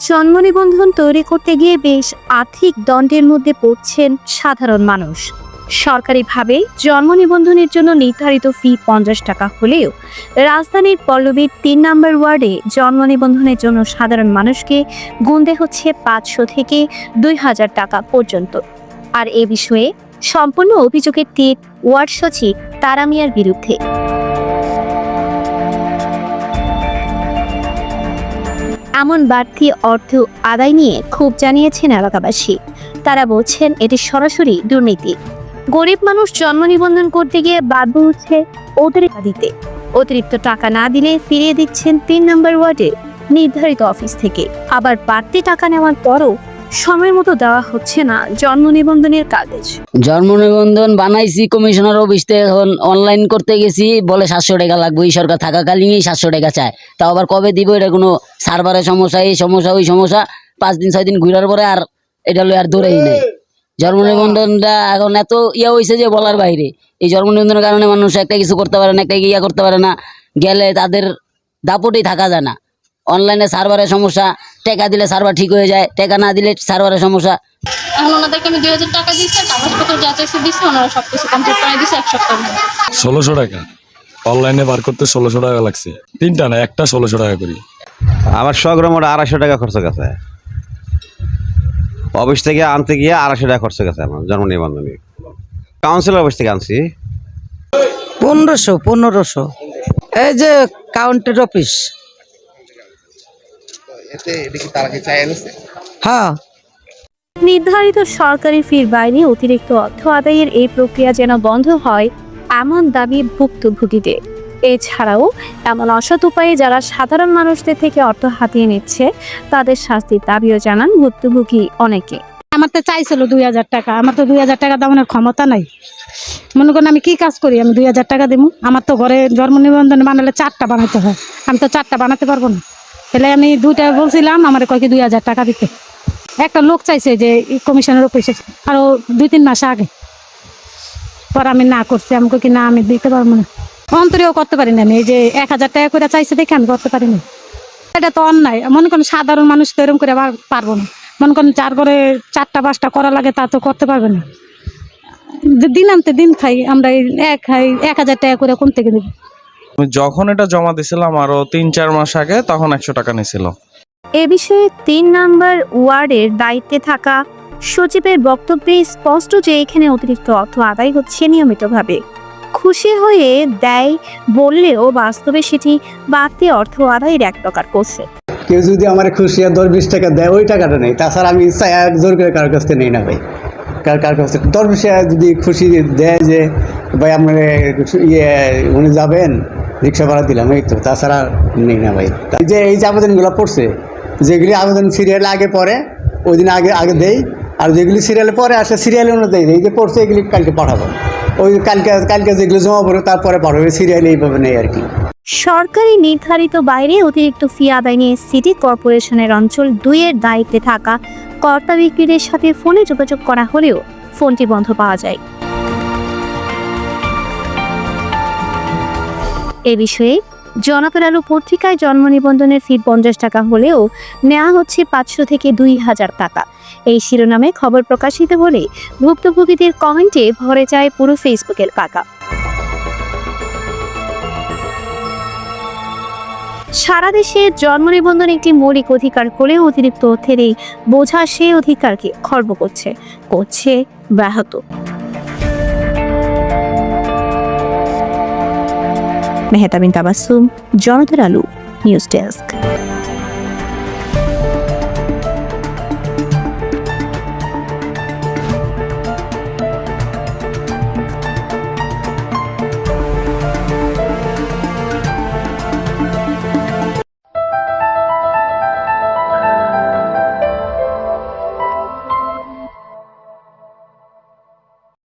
জন্ম নিবন্ধন তৈরি করতে গিয়ে বেশ আর্থিক দণ্ডের মধ্যে পড়ছেন সাধারণ মানুষ। সরকারিভাবে জন্ম নিবন্ধনের জন্য নির্ধারিত ফি পঞ্চাশ টাকা হলেও রাজধানীর পল্লবীর তিন নম্বর ওয়ার্ডে জন্ম নিবন্ধনের জন্য সাধারণ মানুষকে গুনতে হচ্ছে পাঁচশো থেকে দুই হাজার টাকা পর্যন্ত। আর এ বিষয়ে সম্পূর্ণ অভিযোগের তীর ওয়ার্ড সচিব তারা মিয়ার বিরুদ্ধে। এমন বাড়তি অর্থ আদায় নিয়ে খুব জানিয়েছেন এলাকাবাসী। তারা বলছেন, এটি সরাসরি দুর্নীতি। গরিব মানুষ জন্ম নিবন্ধন করতে গিয়ে বাধ্য হচ্ছে অতিরিক্ত দিতে। অতিরিক্ত টাকা না দিলে ফিরিয়ে দিচ্ছেন তিন নম্বর ওয়ার্ডে নির্ধারিত অফিস থেকে। আবার বাড়তি টাকা নেওয়ার পরও সময় মতো দেওয়া হচ্ছে না জন্ম নিবন্ধনের কাগজ। জন্ম নিবন্ধন বানাইছি, কমিশনার অফিস থেকে এখন অনলাইন করতে গেছি, বলে সাতশো টাকা লাগবে, এই সরকার থাকাকালীনই সাতশো টাকা চায়। তাও আবার কবে দিব, এটা কোনো সার্ভারের সমস্যা, এই সমস্যা, ওই সমস্যা, পাঁচ দিন, ছয় দিন ঘুরার পরে আর এটা আর দৌড়েই নেই। জন্ম নিবন্ধনটা এখন এত ইয়ে হয়েছে যে বলার বাইরে। এই জন্ম নিবন্ধনের কারণে মানুষ একটা কিছু করতে পারে না, একটা ইয়া করতে পারে না, গেলে তাদের দাপটেই থাকা যায় না। অনলাইনে সার্ভারের সমস্যা টাকা দিলে সার্ভার ঠিক হয়ে যায় টাকা না দিলে সার্ভারের সমস্যা। এখন ওনাদেরকে আমি দুই হাজার টাকা দিচ্ছি কাগজপত্র যা চাইছি দিচ্ছি ওনারা সব কিছু কমপ্লিট করে দিচ্ছে এক সপ্তাহ ষোলোশো টাকা। অনলাইনে বার করতে ষোলোশো টাকা লাগছে। তিনটা না একটা ষোলোশো টাকা করি। আমার শগ্রাম ওটা আড়াইশো টাকা খরচ গেছে। অফিস থেকে আনতে গিয়ে আড়াইশো টাকা খরচ গেছে আমার জন্ম নিবন্ধনে। কাউন্সিল অফিস থেকে আনছি। পনেরোশো পনেরোশো। এই যে কাউন্টের অফিস হ্যাঁ। নির্ধারিত সরকারি ফির বাইরে অতিরিক্ত অর্থ আদায়ের এই প্রক্রিয়া যেন বন্ধ হয় এমন দাবি ভুক্তভোগীদের। এছাড়াও এমন অসৎ উপায়ে যারা সাধারণ মানুষদের থেকে অর্থ হাতিয়ে নিচ্ছে তাদের শাস্তির দাবিও জানান ভুক্তভোগী অনেকে। আমার তো চাইছিল দুই হাজার টাকা আমার তো দুই হাজার টাকা দেওয়ানোর ক্ষমতা নাই। মনে করেন আমি কি কাজ করি আমি দুই হাজার টাকা দেবো আমার তো ঘরে জন্ম নিবন্ধন বানালে চারটা বানাতে হয়। আমি তো চারটা বানাতে পারব না। তাহলে আমি দুইটা বলছিলাম, আমার কয়েক দুই হাজার টাকা দিতে। একটা লোক চাইছে যে কমিশনের অফিসে আরও দুই তিন মাস আগে। পর আমি না করছি, আমি কই কি না, আমি দিতে পারব না। অন্তরেও করতে পারি না আমি, এই যে এক হাজার টাকা করে চাইছে দেখে আমি করতে পারি না। এটা তো অন্যায়, মনে করেন সাধারণ মানুষ তো এরকম করে আবার পারব না। মনে করেন চার করে চারটা পাঁচটা করা লাগে তা তো করতে পারবে না। দিন আনতে দিন খাই, আমরা এক খাই এক হাজার টাকা করে কোন থেকে দেবো? যখন এটা জমা দিছিলাম আরও তিন চার মাস আগে তখন একশো টাকা নিছিল। এ বিষয়ে তিন নাম্বার ওয়ার্ডের দায়িত্বে থাকা সচিবের বক্তব্যে স্পষ্ট যে এখানে অতিরিক্ত অর্থ আদায় হচ্ছে নিয়মিতভাবে। খুশি হয়ে দেয় বললেও বাস্তবে সেটি বাড়তি অর্থ আদায়ের এক প্রকার করছে। কেউ যদি আমার খুশি আর দশ বিশ টাকা দেয় ওই টাকাটা নেই। তাছাড়া আমি এক জোর করে কারোর কাছ থেকে নেই না ভাই। কার কার কাছ থেকে? দশ বিশ যদি খুশি দেয় যে ভাই আপনার ইয়ে উনি যাবেন? রিক্সা ভাড়া দিলাম, এই তো। তাছাড়া নেই না ভাই। যে এই যে আবেদনগুলো পড়ছে, যেগুলি আবেদন সিরিয়ালে আগে পরে ওই দিন আগে আগে দেই, আর যেগুলি সিরিয়ালে পরে আসলে সিরিয়ালে অনুযায়ী এই যে পড়ছে, এগুলি কালকে পাঠাবো। ওই কালকে কালকে যেগুলো জমা পড়বে, তারপরে পাঠাবে সিরিয়ালে এইভাবে নেই আর কি। সরকারি নির্ধারিত বাইরে অতিরিক্ত ফি আদায় নিয়ে সিটি কর্পোরেশনের অঞ্চল দুইয়ের দায়িত্বে থাকা কর্তা ব্যক্তিদের সাথে ফোনে যোগাযোগ করা হলেও ফোনটি বন্ধ পাওয়া যায়। এ বিষয়ে জনতার আলো পত্রিকায় জন্ম নিবন্ধনের ফি পঞ্চাশ টাকা হলেও নেওয়া হচ্ছে পাঁচশো থেকে দুই হাজার টাকা। এই শিরোনামে খবর প্রকাশিত হলে ভুক্তভোগীদের কমেন্টে ভরে যায় পুরো ফেসবুকের পাকা। সারা দেশে জন্ম নিবন্ধন একটি মৌলিক অধিকার হলেও অতিরিক্ত অর্থের এই বোঝা সেই অধিকারকে খর্ব করছে করছে ব্যাহত। মেহতাবিন তাবাসুম জনতার আলু নিউজ ডেস্ক।